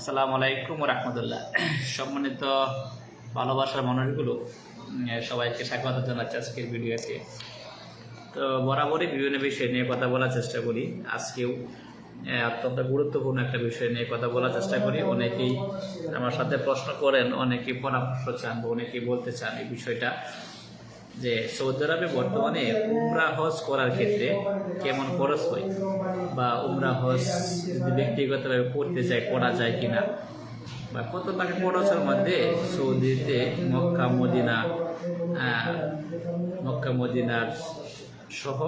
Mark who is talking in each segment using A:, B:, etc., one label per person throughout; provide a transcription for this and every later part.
A: আসসালামু আলাইকুম রহমতুল্লাহ। সম্মানিত ভালোবাসার মানুষগুলো সবাইকে স্বাগত জানাচ্ছি আজকের ভিডিওতে। তো বরাবরই বিভিন্ন বিষয় নিয়ে কথা বলার চেষ্টা করি। আজকেও অত্যন্ত গুরুত্বপূর্ণ একটা বিষয় নিয়ে কথা বলার চেষ্টা করি। অনেকেই আমার সাথে প্রশ্ন করেন, অনেকেই পরামর্শ চান বা অনেকেই বলতে চান এই বিষয়টা। যে সৌদি আরবে বর্তমানে উমরা হজ করার ক্ষেত্রে কেমন খরচ হয়? বা উমরা হজ যদি ব্যক্তিগতভাবে করতে চায়, করা যায় কিনা? বা কত টাকা খরচের মধ্যে সৌদিতে মক্কা, মদিনা মক্কা মদিনার সহ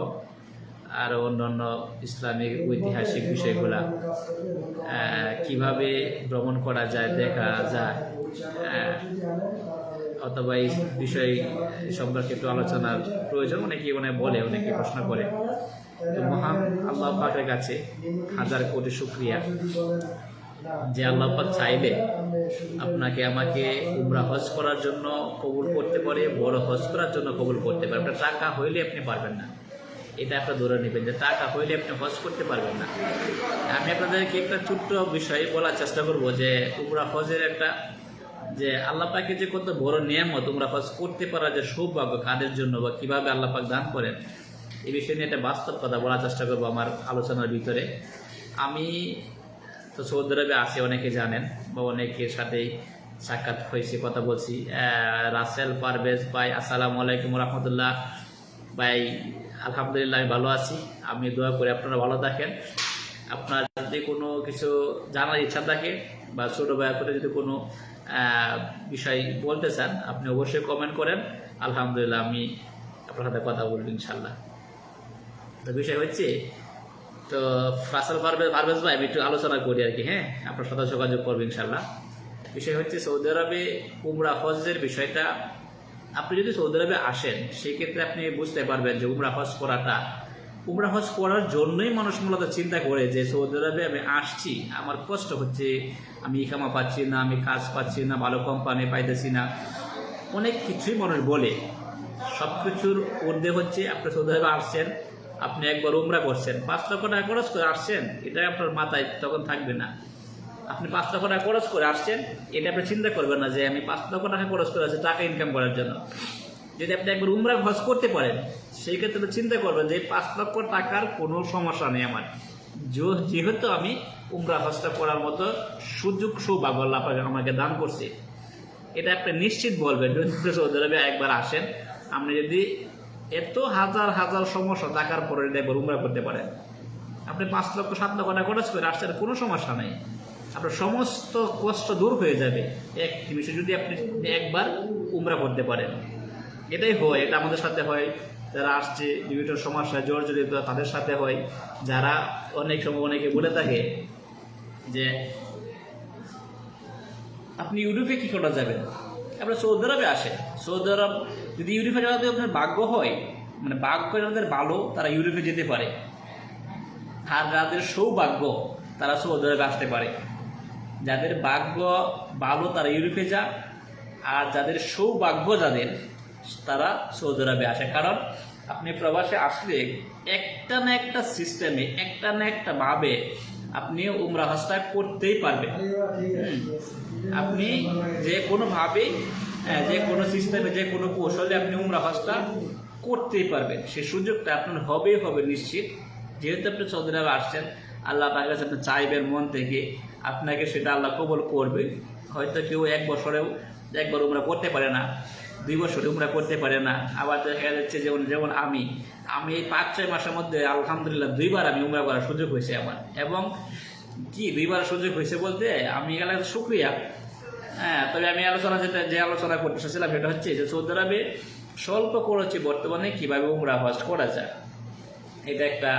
A: আর অন্যান্য ইসলামিক ঐতিহাসিক বিষয়গুলা কীভাবে ভ্রমণ করা যায়, দেখা যায়? অথবা এই বিষয় সম্পর্কে একটু আলোচনার প্রয়োজন। অনেকে মানে বলে, অনেকে প্রশ্ন করে। তো মহান আল্লাহ পাকের কাছে হাজার কোটি শুক্রিয়া যে আল্লাহ পাক চাইলে আপনাকে আমাকে উমরা হজ করার জন্য কবুল করতে পারে, বড় হজ করার জন্য কবুল করতে পারে। আপনার টাকা হইলে আপনি পারবেন না। এটা আপনার ধরে নেবেন যে টাকা হইলে আপনি হজ করতে পারবেন না। আমি আপনাদেরকে একটা ছোট্ট বিষয় বলার চেষ্টা করব যে উমরা হজের একটা যে আল্লাহ পাকে যে কত বড় নিয়ামত তোমরা হজ করতে পারা, যে সৌভাগ্য কাদের জন্য বা কীভাবে আল্লাহ পাক দান করেন এই বিষয় নিয়ে একটা বাস্তব কথা বলার চেষ্টা করব আমার আলোচনার ভিতরে। আমি তো সৌদি আরবে আছি, অনেকে জানেন বা অনেকের সাথেই সাক্ষাৎ হয়েছে, কথা বলছি। রাসেল পারভেজ, ভাই, আসসালামু আলাইকুম রহমতুল্লাহ। ভাই, আলহামদুলিল্লাহ, আমি ভালো আছি। আমি দোয়া করি আপনারা ভালো থাকেন। আপনার যদি কোনো কিছু জানার ইচ্ছা থাকে বা ছোটো ভাইয়ের করে যদি কোনো বিষয় বলতে চান, আপনি অবশ্যই কমেন্ট করেন। আলহামদুলিল্লাহ, আমি আপনার সাথে কথা বলব ইনশাল্লাহ তো বিষয় হচ্ছে, তো ফাসল পারভেজ পারভেজ ভাই, আমি একটু আলোচনা করি আর কি হ্যাঁ? আপনার সাথে যোগাযোগ করব ইনশাল্লাহ বিষয় হচ্ছে, সৌদি আরবে উমরা হজের বিষয়টা, আপনি যদি সৌদি আরবে আসেন, সেক্ষেত্রে আপনি বুঝতে পারবেন যে উমরা হজ করাটা, উমরা হজ করার জন্যই মানুষ মূলত চিন্তা করে যে সৌদি আরবে আমি আসছি। আমার কষ্ট হচ্ছে আমি ইকামা পাচ্ছি না, আমি কাজ পাচ্ছি না, ভালো কোম্পানি পাইতেছি না। অনেক কিছুই মানুষ বলে। সব কিছুর ঊর্ধ্বে হচ্ছে আপনি সৌদি আরবে আসছেন, আপনি একবার উমরা করছেন। পাঁচ লক্ষ টাকা খরচ করে আসছেন এটা আপনার মাথায় তখন থাকবে না। আপনি পাঁচ লক্ষ টাকা খরচ করে আসছেন, এটা আপনি চিন্তা করবেন না যে আমি পাঁচ লক্ষ টাকা খরচ করে আসছি টাকা ইনকাম করার জন্য। যদি আপনি একবার উমরা হজ করতে পারেন, সেই ক্ষেত্রে চিন্তা করবেন যে পাঁচ লক্ষ টাকার কোনো সমস্যা নেই আমার। যেহেতু আমি উমরা হজটা করার মতো সুযোগ সৌভাগ্য আল্লাহ আমাকে দান করছে। এটা আপনি নিশ্চিত বলবেন, যদি সৌদি আরবে একবার আসেন, আপনি যদি এত হাজার হাজার সমস্যা থাকার পরে একবার উমরা করতে পারেন, আপনি পাঁচ লক্ষ, সাত লক্ষ টাকা খরচ করে আসছেন, কোনো সমস্যা নেই। আপনার সমস্ত কষ্ট দূর হয়ে যাবে। এক নিমিষে যদি আপনি একবার উমরা করতে পারেন। এটাই হয়, এটা আমাদের সাথে হয়। যারা আসছে, বিভিন্ন সমস্যায় জর্জরিত, তাদের সাথে হয়। যারা অনেক সময় অনেকে বলে থাকে যে আপনি ইউরোপে কি করা যাবেন? আপনার সৌদি আরবে আসেন। সৌদি আরব যদি ইউরোপে যাওয়া আপনার ভাগ্য হয় মানে ভাগ্য যাদের ভালো, তারা ইউরোপে যেতে পারে। আর যাদের সৌভাগ্য, তারা সৌদি আরবে আসতে পারে। যাদের ভাগ্য ভালো, তারা ইউরোপে যা আর যাদের সৌভাগ্য যাদের, তারা সৌদি আরবে আসে। কারণ আপনি প্রবাসে আসলে একটা না একটা সিস্টেমে একটা না একটা ভাবে আপনি উমরা হজটা করতেই পারবেন। আপনি যে কোনোভাবেই হ্যাঁ, যে কোনো সিস্টেমে যে কোনো কৌশলে আপনি উমরা হজটা করতেই পারবেন। সেই সুযোগটা আপনার হবেই হবে নিশ্চিত। যেহেতু আপনি সৌদি আরবে আসছেন আল্লাহ কাছে আপনি চাইবেন মন থেকে আপনাকে সেটা আল্লাহ কবল করবে। হয়তো কেউ এক বছরেও একবার উমরা করতে পারে না। দুই বছর উমরা করতে পারে না। আবার দেখা যাচ্ছে যেমন যেমন আমি আমি এই পাঁচ, ছয় মাসের মধ্যে আলহামদুলিল্লাহ দুইবার আমি উমরা করার সুযোগ হয়েছে আমার। এবং কি দুইবার সুযোগ হয়েছে বলতে, আমি গেলে শুক্রিয়া। হ্যাঁ তবে আমি আলোচনা যেটা যে আলোচনা করতে চাচ্ছিলাম সেটা হচ্ছে যে সৌদি আরবে স্বল্প খরচে বর্তমানে কীভাবে উমরা হজ করা যায়। এটা একটা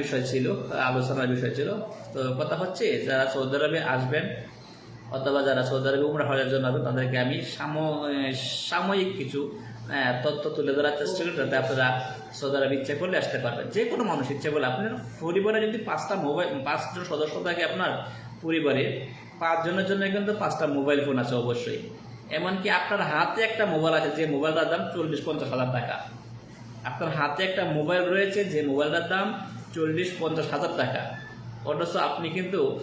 A: বিষয় ছিল, আলোচনার বিষয় ছিল। তো কথা হচ্ছে, যারা সৌদি আরবে আসবেন অথবা যারা সৌদি আরবে উমরা হওয়ার জন্য আসবেন তাদেরকে আমি সাম- সাময়িক কিছু তথ্য তুলে ধরার চেষ্টা করি যাতে আপনারা সৌদি আরবে ইচ্ছা করলে আসতে পারবেন। যে কোনো মানুষ ইচ্ছা করলে আপনার পরিবারে যদি পাঁচটা মোবাইল পাঁচজন সদস্য থাকে আপনার পরিবারে, পাঁচজনের জন্য কিন্তু পাঁচটা মোবাইল ফোন আছে অবশ্যই। এমনকি আপনার হাতে একটা মোবাইল আছে, যে মোবাইলটার দাম চল্লিশ পঞ্চাশ হাজার টাকা। আপনার হাতে একটা মোবাইল রয়েছে, যে মোবাইলটার দাম চল্লিশ পঞ্চাশ হাজার টাকা। অথচ আপনি কিন্তু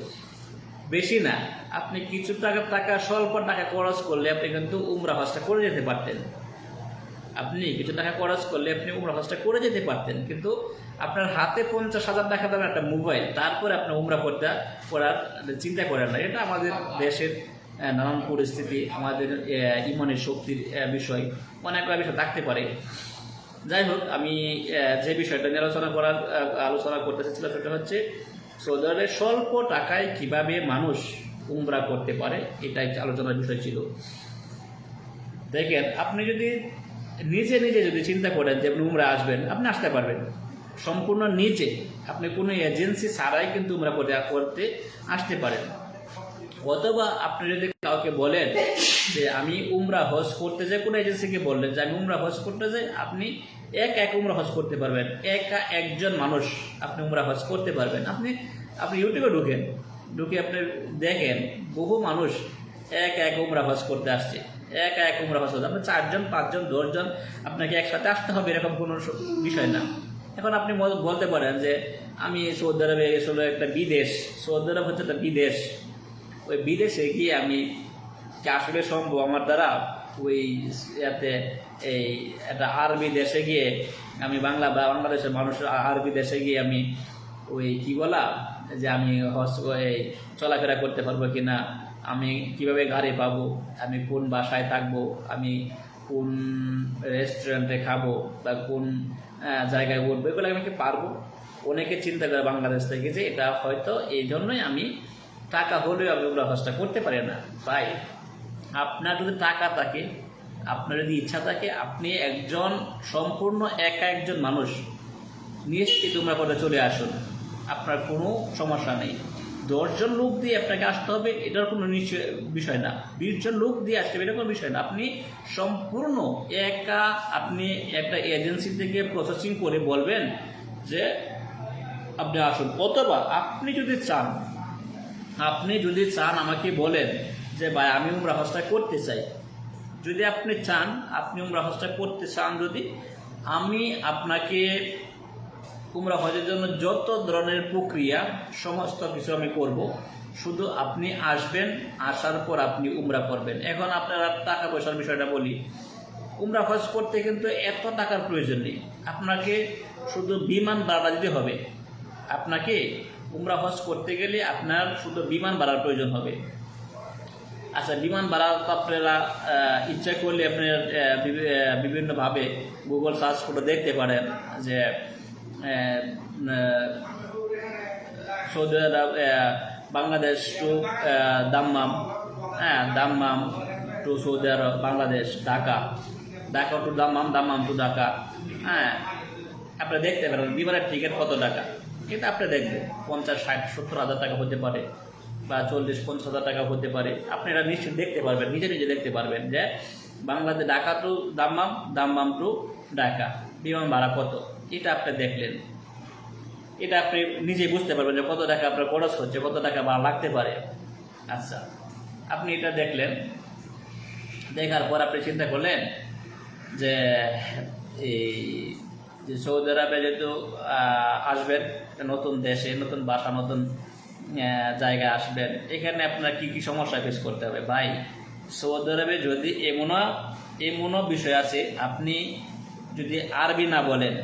A: বেশি না। আপনি কিছু টাকা টাকা, স্বল্প টাকা খরচ করলে আপনি কিন্তু উমরা হজটা করে যেতে পারতেন। আপনি কিছু টাকা খরচ করলে আপনি উমরা হজটা করে যেতে পারতেন। কিন্তু আপনার হাতে পঞ্চাশ হাজার টাকা দামের একটা মোবাইল, তারপরে আপনি উমরা করতে করার চিন্তা করেন না। এটা আমাদের দেশের নানান পরিস্থিতি, আমাদের ইমনের শক্তির বিষয়, অনেক বিষয় থাকতে পারে। যাই হোক, আমি যে বিষয়টা নিয়ে আলোচনা করার আলোচনা করতে চাচ্ছিলাম সেটা হচ্ছে সৌদি স্বল্প টাকায় কীভাবে মানুষ উমরা করতে পারে, এটাই আলোচনার বিষয় ছিল। দেখেন, আপনি যদি নিজে নিজে যদি চিন্তা করেন যে আপনি উমরা আসবেন, আপনি আসতে পারবেন। সম্পূর্ণ নিজে, আপনি কোনো এজেন্সি ছাড়াই কিন্তু উমরা করতে করতে আসতে পারেন। অথবা আপনি যদি কাউকে বলেন যে, আমি উমরা হজ করতে যাই, কোনো এজেন্সিকে বললেন যে, আমি উমরা হজ করতে যাই, আপনি এক এক উমরা হজ করতে পারবেন, একা একজন মানুষ আপনি উমরা হজ করতে পারবেন। আপনি আপনি ইউটিউবে ঢুকেন, ঢুকে আপনি দেখেন বহু মানুষ এক এক উমরা হজ করতে আসছে, এক এক উমরা হজ করতে আপনি চারজন, পাঁচজন, দশজন আপনাকে একসাথে আসতে হবে এরকম কোনো বিষয় না। এখন আপনি বল- বলতে পারেন যে, আমি সৌদি আরবে আসলে একটা বিদেশ, সৌদি আরব হচ্ছে একটা বিদেশ। ওই বিদেশে গিয়ে আমি কি আসলে সম্ভব আমার দ্বারা? ওই ইয়াতে এই একটা আরবি দেশে গিয়ে আমি বাংলা বা বাংলাদেশের মানুষ আরবি দেশে গিয়ে আমি ওই কি বলা? যে আমি হস এই চলাফেরা করতে পারব কি না আমি কীভাবে গাড়ি পাবো? আমি কোন বাসায় থাকব? আমি কোন রেস্টুরেন্টে খাব? বা কোন জায়গায় উঠবো এগুলো আমি কি পারব? অনেকে চিন্তা করে বাংলাদেশ থেকে যে এটা হয়তো এই জন্যই আমি টাকা হলেও আমি ওগুলো হজটা করতে পারি না। তাই আপনার যদি টাকা থাকে, আপনার যদি ইচ্ছা থাকে, আপনি একজন সম্পূর্ণ একা একজন মানুষ, নিশ্চিত তোমরা করে চলে আসুন। আপনার কোনো সমস্যা নেই। দশজন লোক দিয়ে আপনাকে আসতে হবে, এটার কোনো নিশ্চয় বিষয় না। বিশজন লোক দিয়ে আসতে হবে, এটা কোনো বিষয় না। আপনি সম্পূর্ণ একা, আপনি একটা এজেন্সি থেকে প্রসেসিং করে বলবেন যে, আপনি আসুন। অথবা আপনি যদি চান, আপনি যদি চান আমাকে বলেন যে ভাই, আমি উমরা হজটা করতে চাই। যদি আপনি চান, আপনি উমরা হজটা করতে চান যদি, আমি আপনাকে উমরা হজের জন্য যত ধরনের প্রক্রিয়া, সমস্ত কিছু আমি করব। শুধু আপনি আসবেন, আসার পর আপনি উমরা করবেন। এখন আপনার টাকা পয়সার বিষয়টা বলি। উমরা হজ করতে কিন্তু এত টাকার প্রয়োজন নেই। আপনাকে শুধু বিমান ভাড়া দিতে হবে। আপনাকে উমরা হজ করতে গেলে আপনার শুধু বিমান ভাড়ার প্রয়োজন হবে। আচ্ছা বিমান ভাড়া তো আপনারা ইচ্ছা করলে আপনার বিভিন্নভাবে গুগল সার্চ করে দেখতে পারেন যে Saudi Arab Bangladesh to Dammam হ্যাঁ Dammam to Saudi Arab, Bangladesh, Dhaka. Dhaka to Dammam Dammam to Dhaka. হ্যাঁ আপনি দেখতে পারেন, বিমানের টিকিট কত টাকা? এটা আপনি দেখবেন, পঞ্চাশ, ষাট, সত্তর হাজার টাকা হতে পারে। বা চল্লিশ, পঞ্চাশ হাজার টাকা হতে পারে। আপনি এটা নিশ্চয়ই দেখতে পারবেন, নিজে নিজে দেখতে পারবেন যে Bangladesh Dhaka to Dammam Dammam to Dhaka. বিমান ভাড়া কত? এটা আপনি দেখলেন। এটা আপনি নিজেই বুঝতে পারবেন যে কত টাকা আপনার খরচ হচ্ছে, কত টাকা ভাড়া লাগতে পারে। আচ্ছা আপনি এটা দেখলেন। দেখার পর আপনি চিন্তা করলেন যে, এই যে সৌদি আরবে যেহেতু আসবেন নতুন দেশে, নতুন বাসা নতুন জায়গায় আসবেন। এখানে আপনার কি কি সমস্যা ফেস করতে হবে? ভাই সৌদি আরবে যদি এমনও এমনও বিষয় আছে, আপনি যদি আরবি না বলেন,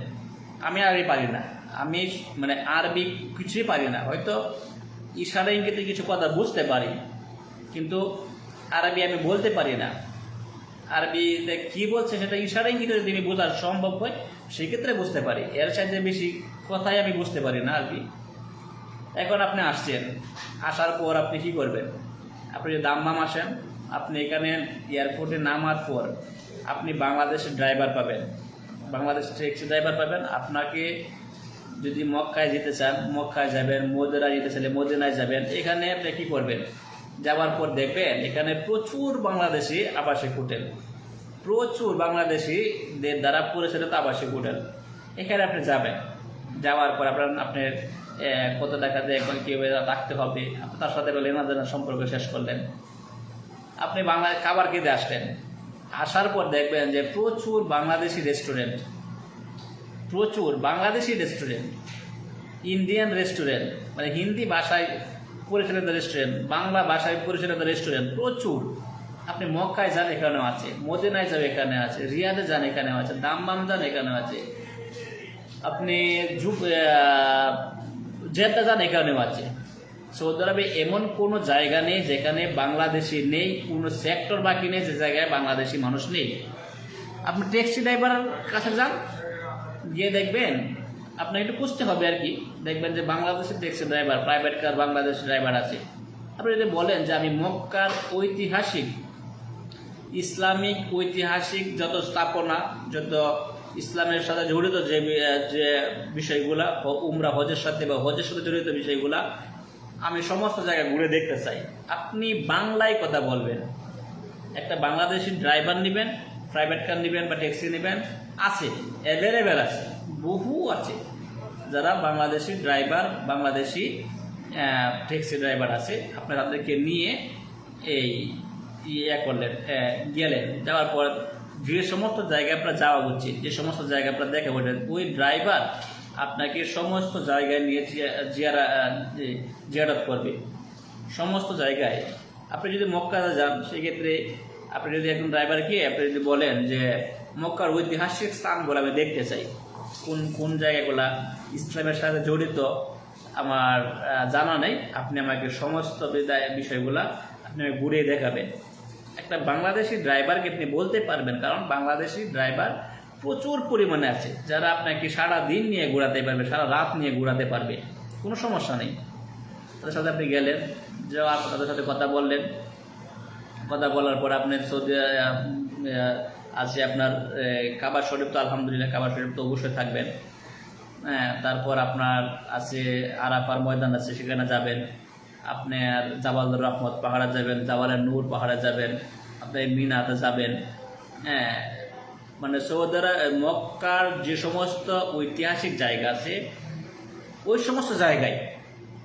A: আমি আরবি পারি না। আমি মানে আরবি কিছুই পারি না। হয়তো ইশারা ইঙ্গিতে কিছু কথা বুঝতে পারি, কিন্তু আরবি আমি বলতে পারি না। আরবিতে কি বলছে সেটা ইশারা ইঙ্গিতে যদি আমি বোঝা সম্ভব হয়, সেক্ষেত্রে বুঝতে পারি। এর সাথে বেশি কথাই আমি বুঝতে পারি না আরবি এখন আপনি আসছেন, আসার পর আপনি কি করবেন? আপনি যদি দাম্মাম আসেন, আপনি এখানে এয়ারপোর্টে নামার পর আপনি বাংলাদেশের ড্রাইভার পাবেন। বাংলাদেশ ট্যাক্সি ড্রাইভার পাবেন। আপনাকে যদি মক্কায় যেতে চান, মক্কায় যাবেন মদিনা যেতে চাইলে মদিনায় যাবেন, এখানে আপনি কী করবেন? যাওয়ার পর দেখবেন, এখানে প্রচুর বাংলাদেশি আবাসিক হোটেল। প্রচুর বাংলাদেশিদের দ্বারা পরিচালিত আবাসিক হোটেল। এখানে আপনি যাবেন। যাওয়ার পর আপনার আপনার কত টাকা দিয়ে এখন কীভাবে রাখতে হবে? আপনি তার সাথে লেনাদেনা সম্পর্ক শেষ করলেন। আপনি বাংলা খাবার খেতে আসলেন। আসার পর দেখবেন যে প্রচুর বাংলাদেশি রেস্টুরেন্ট প্রচুর বাংলাদেশি রেস্টুরেন্ট ইন্ডিয়ান রেস্টুরেন্ট মানে হিন্দি ভাষায় পরিচালিত রেস্টুরেন্ট বাংলা ভাষায় পরিচালিত রেস্টুরেন্ট প্রচুর। আপনি মক্কায় যান এখানেও আছে, মদিনায় যান এখানে আছে, রিয়াদে যান এখানেও আছে দামবাম যান এখানেও আছে। আপনি জেদ্দা যান এখানেও আছে। সৌদি আরবে এমন কোনো জায়গা নেই যেখানে বাংলাদেশি নেই, কোনো সেক্টর বাকি নেই যে জায়গায় বাংলাদেশি মানুষ নেই। আপনি ট্যাক্সি ড্রাইভারের কাছে যান, গিয়ে দেখবেন, আপনাকে একটু খুঁজতে হবে আর কি। দেখবেন যে বাংলাদেশের taxi driver private car Bangladeshi driver আছে। আপনি যদি বলেন যে আমি মক্কার ঐতিহাসিক, ইসলামিক ঐতিহাসিক যত স্থাপনা, যত ইসলামের সাথে জড়িত যে যে বিষয়গুলা উমরা, হজের সাথে বা হজের সাথে জড়িত বিষয়গুলা, আমি সমস্ত জায়গায় ঘুরে দেখতে চাই। আপনি বাংলায় কথা বলবেন। একটা বাংলাদেশি ড্রাইভার নেবেন, প্রাইভেট কার নেবেন বা ট্যাক্সি নেবেন, আছে অ্যাভেলেবেল আছে, বহু আছে। যারা Bangladeshi driver, Bangladeshi taxi driver আছে, আপনার তাদেরকে নিয়ে এই ইয়ে করলেন গেলেন। যাওয়ার পর যে সমস্ত জায়গায় আপনার যাওয়া উচিত, যে সমস্ত জায়গায় আপনার দেখা বলছেন ওই ড্রাইভার আপনাকে সমস্ত জায়গায় নিয়ে জিয়া- জিয়ারা জিয়ারত করবে। সমস্ত জায়গায়। আপনি যদি মক্কাতে যান, সেক্ষেত্রে আপনি যদি একজন ড্রাইভারকে আপনি যদি বলেন যে মক্কার ঐতিহাসিক স্থানগুলো আমি দেখতে চাই, কোন কোন জায়গাগুলা ইসলামের সাথে জড়িত, আমার জানা নেই, আপনি আমাকে সমস্ত বিষয়গুলা আপনি আমাকে ঘুরিয়ে দেখাবেন। একটা বাংলাদেশি ড্রাইভারকে আপনি বলতে পারবেন কারণ বাংলাদেশি ড্রাইভার প্রচুর পরিমাণে আছে। যারা আপনাকে সারা দিন নিয়ে ঘোরাতে পারবে সারা রাত নিয়ে ঘোরাতে পারবে কোনো সমস্যা নেই। তাদের সাথে আপনি গেলেন যাওয়ার তাদের সাথে কথা বললেন। কথা বলার পর আপনি সৌদি আছে আপনার আহ, কাবা শরীফ তো আলহামদুলিল্লাহ কাবা শরীফ তো অবশ্যই থাকবেন। হ্যাঁ তারপর আপনার আছে আরাফার ময়দান আছে সেখানে যাবেন। আপনার জাবালুর রহমত পাহাড়ে যাবেন, জাবালের নূর পাহাড়ে যাবেন আপনি মিনাতে যাবেন। হ্যাঁ মানে সৌদি আরব- মক্কার যে সমস্ত ঐতিহাসিক জায়গা আছে, ওই সমস্ত জায়গায়,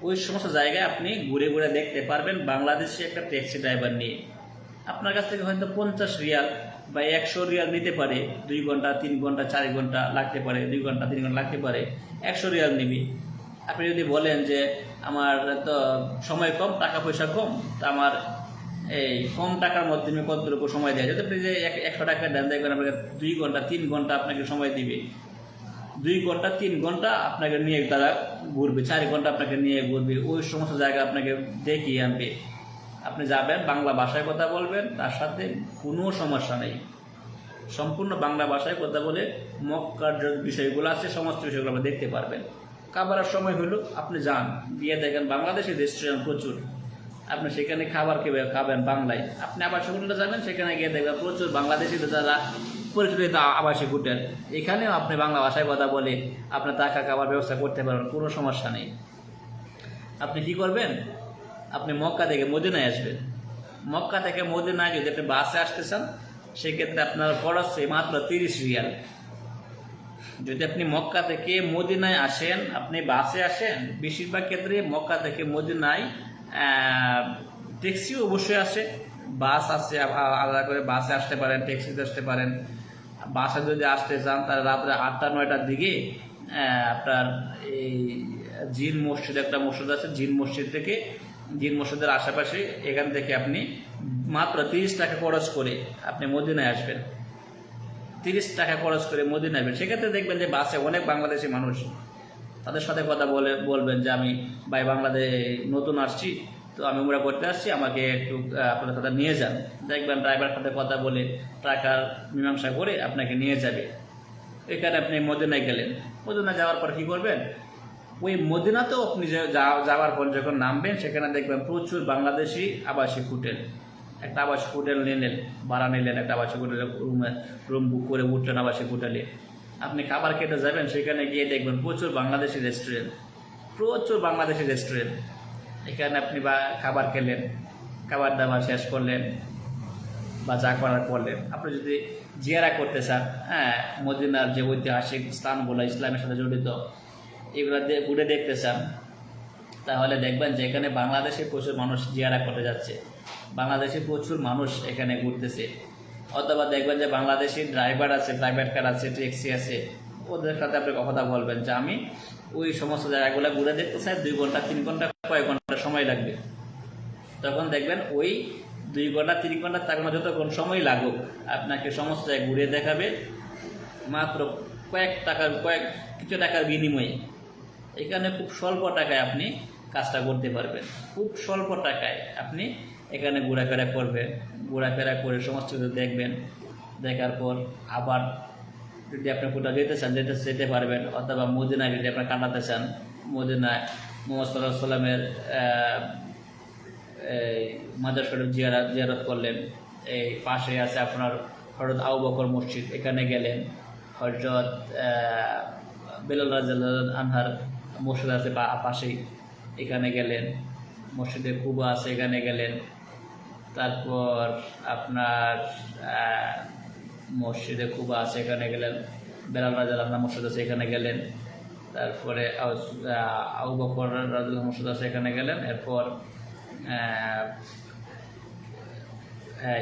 A: ওই সমস্ত জায়গায় আপনি ঘুরে ঘুরে দেখতে পারবেন বাংলাদেশে একটা ট্যাক্সি ড্রাইভার নিয়ে। আপনার কাছ থেকে হয়তো পঞ্চাশ রিয়াল বা একশো রিয়াল নিতে পারে, দুই ঘণ্টা, তিন ঘণ্টা, চার ঘণ্টা লাগতে পারে, দুই ঘণ্টা, তিন ঘণ্টা লাগতে পারে, একশো রিয়াল নিবি। আপনি যদি বলেন যে আমার তো সময় কম, টাকা পয়সা কম, তা আমার এই কম টাকার মধ্যে আমি কতটুকু সময় দেয়? যদি আপনি যে এক- একশো টাকা দেন, দেখবেন আপনাকে দুই ঘণ্টা, তিন ঘণ্টা আপনাকে সময় দিবে। দুই ঘণ্টা, তিন ঘণ্টা আপনাকে নিয়ে তারা ঘুরবে, চার ঘণ্টা আপনাকে নিয়ে ঘুরবে, ওই সমস্ত জায়গা আপনাকে দেখিয়ে আনবে। আপনি যাবেন, বাংলা ভাষায় কথা বলবেন, তার সাথে কোনো সমস্যা নেই। সম্পূর্ণ বাংলা ভাষায় কথা বলে মক্কার যে বিষয়গুলো আছে, সমস্ত বিষয়গুলো আপনি দেখতে পারবেন। খাবারের সময় হলো, আপনি যান, গিয়ে দেখেন বাংলাদেশি রেস্টুরেন্ট প্রচুর। আপনি সেখানে খাবার খেবে, খাবেন বাংলায়। আপনি আবাসিক হোটেলে যাবেন, সেখানে গিয়ে দেখবেন প্রচুর বাংলাদেশি যারা পরিচালিত আবাসিক হোটেল। এখানেও আপনি বাংলা ভাষায় কথা বলে আপনার টাকা খাবার ব্যবস্থা করতে পারবেন, কোনো সমস্যা নেই। আপনি কি করবেন? আপনি মক্কা থেকে মদিনায় আসবেন। মক্কা থেকে মদিনায় যদি আপনি বাসে আসতে চান, সেক্ষেত্রে আপনার খরচ মাত্র তিরিশ রিয়াল। যদি আপনি মক্কা থেকে মদিনায় আসেন, আপনি বাসে আসেন, বেশিরভাগ ক্ষেত্রে মক্কা থেকে মদিনায় ট্যাক্সিও অবশ্যই আসে। বাস আছে আলাদা করে বাসে আসতে পারেন ট্যাক্সিতে আসতে পারেন। বাসে যদি আসতে চান, তাহলে রাত্রে আটটা, নয়টার দিকে আপনার এই জিন মসজিদ, একটা মসজিদ আছে, জিন মসজিদ থেকে, জিন মসজিদের আশেপাশে, এখান থেকে আপনি মাত্র তিরিশ টাকা খরচ করে আপনি মদিনায় আসবেন। তিরিশ টাকা খরচ করে মদিনা নেবেন সেক্ষেত্রে দেখবেন যে বাসে অনেক বাংলাদেশি মানুষ তাদের সাথে কথা বলে, বলবেন যে আমি ভাই বাংলাদেশ নতুন আসছি, তো আমি উমরা করতে আসছি, আমাকে একটু আপনাদের সাথে নিয়ে যান। দেখবেন ড্রাইভার সাথে কথা বলে, টাকার মীমাংসা করে আপনাকে নিয়ে যাবে। এখানে আপনি মদিনায় গেলেন। মদিনা যাওয়ার পর কী করবেন? ওই মদিনাতেও আপনি যাওয়ার পর যখন নামবেন, সেখানে দেখবেন প্রচুর বাংলাদেশি আবাসিক হোটেল। একটা আবাসিক হোটেল নিলেন, ভাড়া নিলেন, একটা আবাসিক হোটেলে রুমে রুম বুক করে উঠলেন আবাসিক হোটেলে। আপনি খাবার খেতে যাবেন, সেখানে গিয়ে দেখবেন প্রচুর বাংলাদেশি রেস্টুরেন্ট প্রচুর বাংলাদেশি রেস্টুরেন্ট এখানে আপনি বা খাবার খেলেন, খাবার দাবার শেষ করলেন, বা যা করার করলেন। আপনি যদি জিয়ারা করতে চান হ্যাঁ মদিনার যে ঐতিহাসিক স্থানগুলো ইসলামের সাথে জড়িত, এগুলো ঘুরে দেখতে চান। তাহলে দেখবেন যে এখানে বাংলাদেশে প্রচুর মানুষ জিয়ারা করতে যাচ্ছে। বাংলাদেশে প্রচুর মানুষ এখানে ঘুরতেছে। অথবা দেখবেন যে বাংলাদেশি ড্রাইভার আছে প্রাইভেট কার আছে ট্যাক্সি আছে, ওদের সাথে আপনি কথা বলবেন যে আমি ওই সমস্ত জায়গাগুলো ঘুরে দেখতে চাই, দুই ঘণ্টা, তিন ঘণ্টা, কয়েক ঘণ্টা সময় লাগবে। তখন দেখবেন ওই দুই ঘণ্টা, তিন ঘণ্টা চার ঘণ্টা যতক্ষণ সময় লাগুক, আপনাকে সমস্ত জায়গায় ঘুরে দেখাবে। মাত্র কয়েক টাকার, কয়েক কিছু টাকার বিনিময়ে। এখানে খুব স্বল্প টাকায় আপনি কাজটা করতে পারবেন। খুব স্বল্প টাকায় আপনি এখানে ঘোরাফেরা করবেন। ঘোরাফেরা করে সমস্ত কিছু দেখবেন। দেখার পর আবার যদি আপনি কোথাও যেতে চান, যেতে যেতে পারবেন। অথবা মদিনায় যদি আপনি কাটাতে চান, মদিনায় মোহাম্মদ সাল্লাহ সাল্লামের মাজার শরীফ জিয়ারত জিয়ারত করলেন। এই পাশে আছে আপনার হরত আউ বকর মসজিদ। এখানে গেলেন। হজরত বেলাল রাজাল আনহার মসজিদ আছে পাশেই। এখানে গেলেন, মসজিদে কুবা আছে, এখানে গেলেন। তারপর আপনার মসজিদে কুবা আছে, এখানে গেলেন। বেলাল রাজাল আপনার মসজিদ আছে, এখানে গেলেন। তারপরে আউ- বকর রাজুল মসজিদ আছে, এখানে গেলেন। এরপর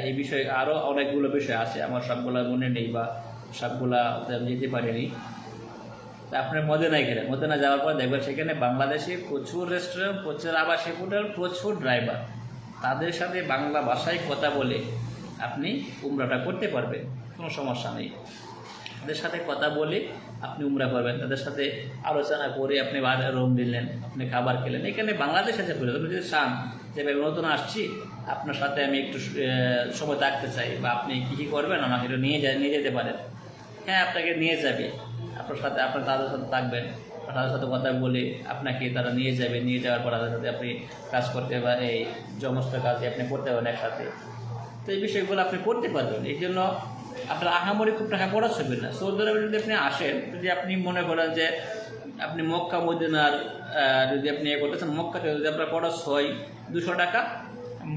A: এই বিষয়ে আরও অনেকগুলো বিষয় আছে। আমার সবগুলা মনে নেই বা সবগুলা যেতে পারিনি। আপনার মদেনায় গেলেন মদেনা যাওয়ার পর দেখবেন সেখানে বাংলাদেশে প্রচুর রেস্টুরেন্ট প্রচুর আবাসিক হোটেল, প্রচুর ড্রাইভার তাদের সাথে বাংলা ভাষায় কথা বলে আপনি উমরাটা করতে পারবেন, কোনো সমস্যা নেই। তাদের সাথে কথা বলে আপনি উমরা করবেন। তাদের সাথে আলোচনা করে আপনি রুম দিলেন আপনি খাবার খেলেন। এখানে বাংলাদেশ আছে বলে। আপনি যদি চান যে ভাই নতুন আসছি, আপনার সাথে আমি একটু সময় থাকতে চাই বা আপনি কী কী করবেন, আমাকে একটু নিয়ে যায়, নিয়ে যেতে পারেন। হ্যাঁ আপনাকে নিয়ে যাবে। আপনার সাথে আপনার তাদের সাথে থাকবেন তাদের সাথে কথা বলে আপনাকে তারা নিয়ে যাবে। নিয়ে যাওয়ার পর তাদের সাথে আপনি কাজ করতে বা এই সমস্ত কাজে আপনি করতে পারেন একসাথে। তো এই বিষয়গুলো আপনি করতে পারবেন। এই জন্য আপনার আহামরি খুব টাকা খরচ হবে না। সৌদি আরবে যদি আপনি আসেন, যদি আপনি মনে করেন যে আপনি মক্কা, মদিনার যদি আপনি এ করতেছেন, মক্কাতে যদি আপনার খরচ হয় দুশো টাকা,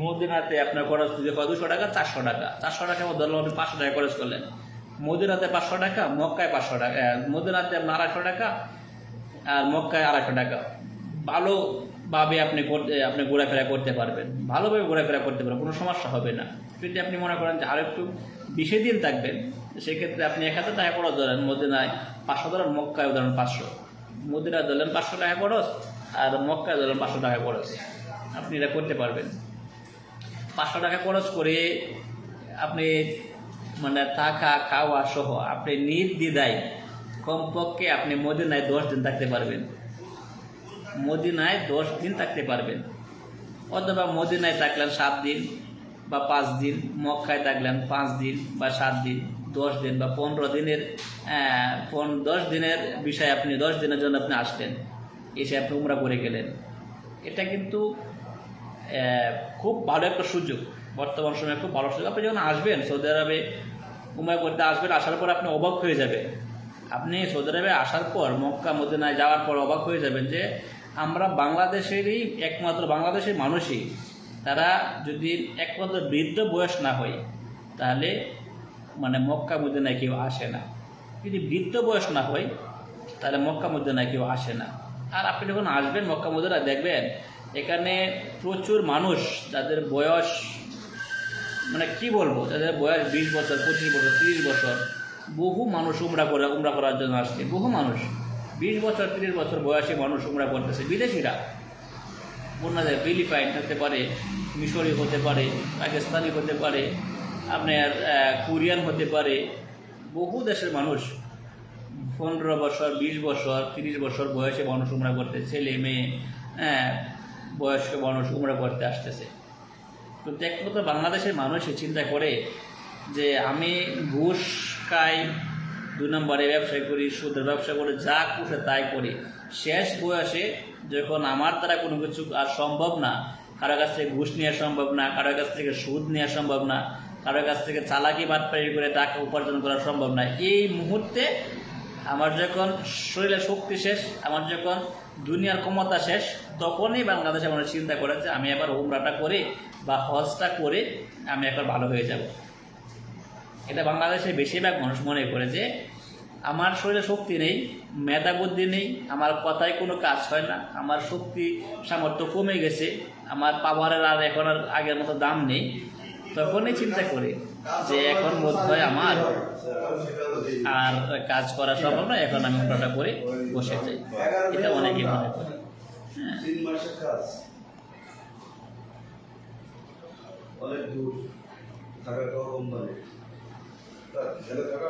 A: মদিনাতে আপনার খরচ যদি হয় দুশো টাকা, চারশো টাকা। চারশো টাকা ধরলাম আপনি পাঁচশো টাকা খরচ করলেন। মদিনাতে পাঁচশো টাকা, মক্কায় পাঁচশো টাকা মদিনাতে আপনার আড়াইশো টাকা, আর মক্কায় আড়াইশো টাকা। ভালোভাবে আপনি করতে, আপনি ঘোরাফেরা করতে পারবেন। ভালোভাবে ঘোরাফেরা করতে পারবেন, কোনো সমস্যা হবে না। যদি আপনি মনে করেন যে আরও একটু বেশি দিন থাকবেন, সেক্ষেত্রে আপনি এক হাজার টাকা খরচ ধরেন মদিনায় পাঁচশো ধরেন, মক্কায় ধরেন পাঁচশো। মদিনায় ধরলেন পাঁচশো টাকা খরচ, আর মক্কায় ধরলেন পাঁচশো টাকা খরচ। আপনি এটা করতে পারবেন। পাঁচশো টাকা খরচ করে আপনি মানে থাকা, খাওয়া সহ আপনি নির্দ্বিধায় কমপক্ষে আপনি মদিনায় দশ দিন থাকতে পারবেন। মদিনায় দশ দিন থাকতে পারবেন। অথবা মদিনায় থাকলেন সাত দিন বা পাঁচ দিন, মক্কায় থাকলেন পাঁচ দিন বা সাত দিন, দশ দিন বা পনেরো দিনের দশ দিনের বিষয়ে আপনি, দশ দিনের জন্য আপনি আসলেন। এসে আপনি উমরা করে গেলেন। এটা কিন্তু খুব ভালো একটা সুযোগ। বর্তমান সময়ে খুব ভালো সুযোগ আপনি যখন আসবেন, সৌদি আরবে উমরা করতে আসবেন, আসার পর আপনি অবাক হয়ে যাবেন। আপনি সৌদি আরবে আসার পর, মক্কা, মদিনায় যাওয়ার পর অবাক হয়ে যাবেন যে আমরা বাংলাদেশেরই একমাত্র, বাংলাদেশের মানুষই। তারা যদি একমাত্র বৃদ্ধ বয়স না হয়, তাহলে মানে মক্কা, মদিনায় কেউ আসে না। যদি বৃদ্ধ বয়স না হয়, তাহলে মক্কা, মদিনায় কেউ আসে না। আর আপনি যখন আসবেন মক্কা, মদিনায়, দেখবেন এখানে প্রচুর মানুষ, যাদের বয়স মানে কি বলব? যাদের বয়স বিশ বছর, পঁচিশ বছর, তিরিশ বছর। বহু মানুষ উমরা করে উমরা করার জন্য আসছে। বহু মানুষ। বিশ বছর, তিরিশ বছর বয়সে মানুষ উমরা করতেছে। বিদেশিরা। জায়গায় ফিলিপাইন হতে পারে মিশরি হতে পারে পাকিস্তানি হতে পারে, আপনার কোরিয়ান হতে পারে। বহু দেশের মানুষ পনেরো বছর, বিশ বছর, তিরিশ বছর বয়সে মানুষ উমরা করতে ছেলে, মেয়ে হ্যাঁ বয়স্ক মানুষ উমরা করতে আসতেছে। তো একমাত্র বাংলাদেশের মানুষই চিন্তা করে যে আমি ঘুষ খাই, দুই নম্বরে ব্যবসা করি, সুদের ব্যবসা করে, যা খুশে তাই করি। শেষ বয়সে যখন আমার দ্বারা কোনো কিছু আর সম্ভব না, কারও কাছ থেকে ঘুষ নেওয়া সম্ভব না, কারও কাছ থেকে সুদ নেওয়া সম্ভব না, কারও কাছ থেকে চালাকি বাদ বাটপাড়ি করে টাকা উপার্জন করা সম্ভব না, এই মুহূর্তে আমার যখন শরীরে শক্তি শেষ, আমার যখন দুনিয়ার ক্ষমতা শেষ, তখনই বাংলাদেশে মানুষ চিন্তা করেছে আমি এবার উমরাটা করে বা হজটা করে আমি একবার ভালো হয়ে যাব। এটা বাংলাদেশে বেশিরভাগ মানুষ মনে করে যে আমার শরীরে শক্তি নেই, মেধা বুদ্ধি নেই, আমার কথায় কোনো কাজ হয় না, আমার শক্তি সামর্থ্য কমে গেছে, আমার পাওয়ারের আর এখন আর আগের মতো দাম নেই। তখনই চিন্তা করি যে এখন বোধ হয় আমার আর কাজ করা সম্ভব না এখন আমি উল্টাটা করে বসে যাই এটা অনেকে মনে করি। হ্যাঁ।
B: অনেক দূর থাকা কোম্পানি থাকা